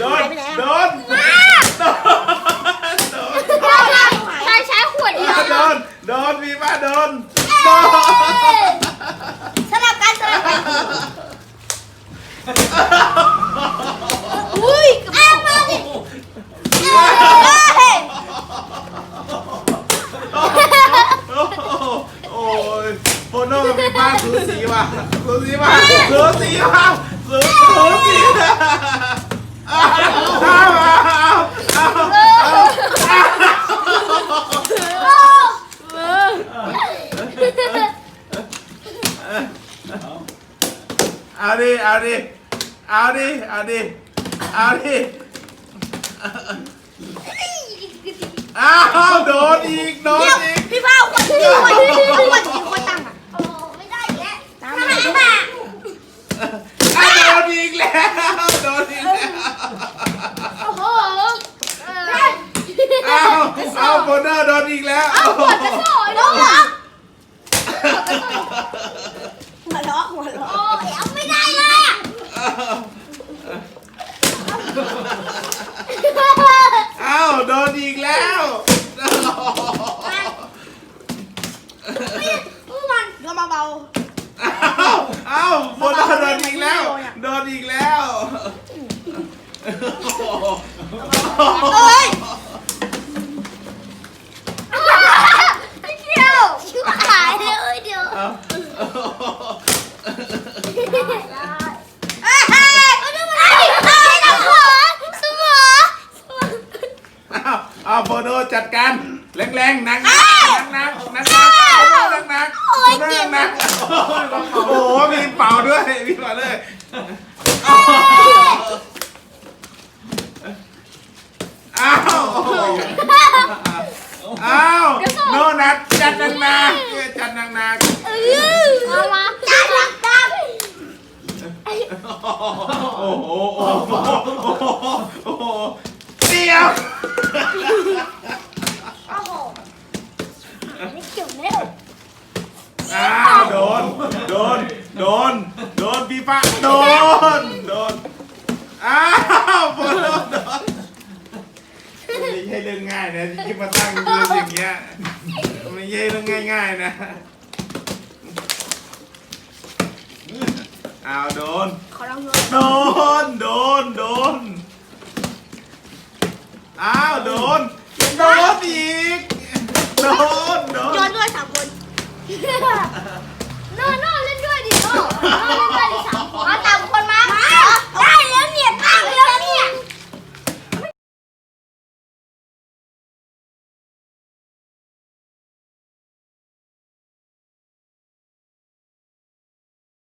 โดนหายไปไหนโดอะนโดนโดนใช้ใช้ขวดเดียวโดนโดนมีป้าโดนโดนสลับกันสลับกันอุ้ยอ้าวมาดิเอ้ยโอ้ยโฟโน่กับมีป้าสูสีว่ะสูสีว่ะสูสีว่ะสูสูสีอ้าวอ้าวอ้าวอ้าว เอาดิ เอาดิ เอาดิ เอาดิ เอาดิอ้าวโดนอีก โดนอีก พี่ฟ้าขวดที่ขวดที่ขวดที่ขวดตังค์อะโอ้ไม่ได้อีกแล้วน้ำมันมาอ้าวโดนอีกแล้ว โดนอีกแล้ว โอ้โหเอ้าเอาโบนเนอร์โดนอีกแล้ว เอาขวดกระสอยน้ด้อวงยเหรอ หัวเราะหัวเราะโอ้ยเอาไม่ได้เลยอะอ้าวโดนอีกแล้วอู้มันก็เบาอ้าวอ้าวโบนเนอร์โดนอีกแล้ว โดนอีกแล้ว ๆเอ้ย ไม่เที่ยวชิบหายเลยเดี๋ยว เอา เอ้ยเอ้ยเอาดูมาดิเอาให้เราขอสมอเอาเอาโบโนจัดการแรงๆหนักๆหนักๆหนักๆหนักๆโบโนหนักๆโบโนหนักๆโอ้โหมีเป่าด้วยมีเป่าด้วยอ้าวอ้าวโนนัดจัดหนักๆจัดหนักๆ เอามา จับจับจับ โอ้โหโอ้โหโอ้โหเดียวโอ้โหไม่เกี่ยวแล้วอ้าวโดน โดน โดน โดนพี่ป้าโดน โดน อ้าวโดนโดนไม่ใช่เรื่องง่ายนะที่มาตั้งเรื่องอย่างเงี้ยไม่ใช่เรื่องง่ายๆนะ อ้าวโดน ขอลองดูโดน โดน โดน อ้าวโดน โดนอีก โดน โดโยนนด้วยสามคนโน่โน่เล่นด้วยดิโน่โน่เล่นด้วยดิสาม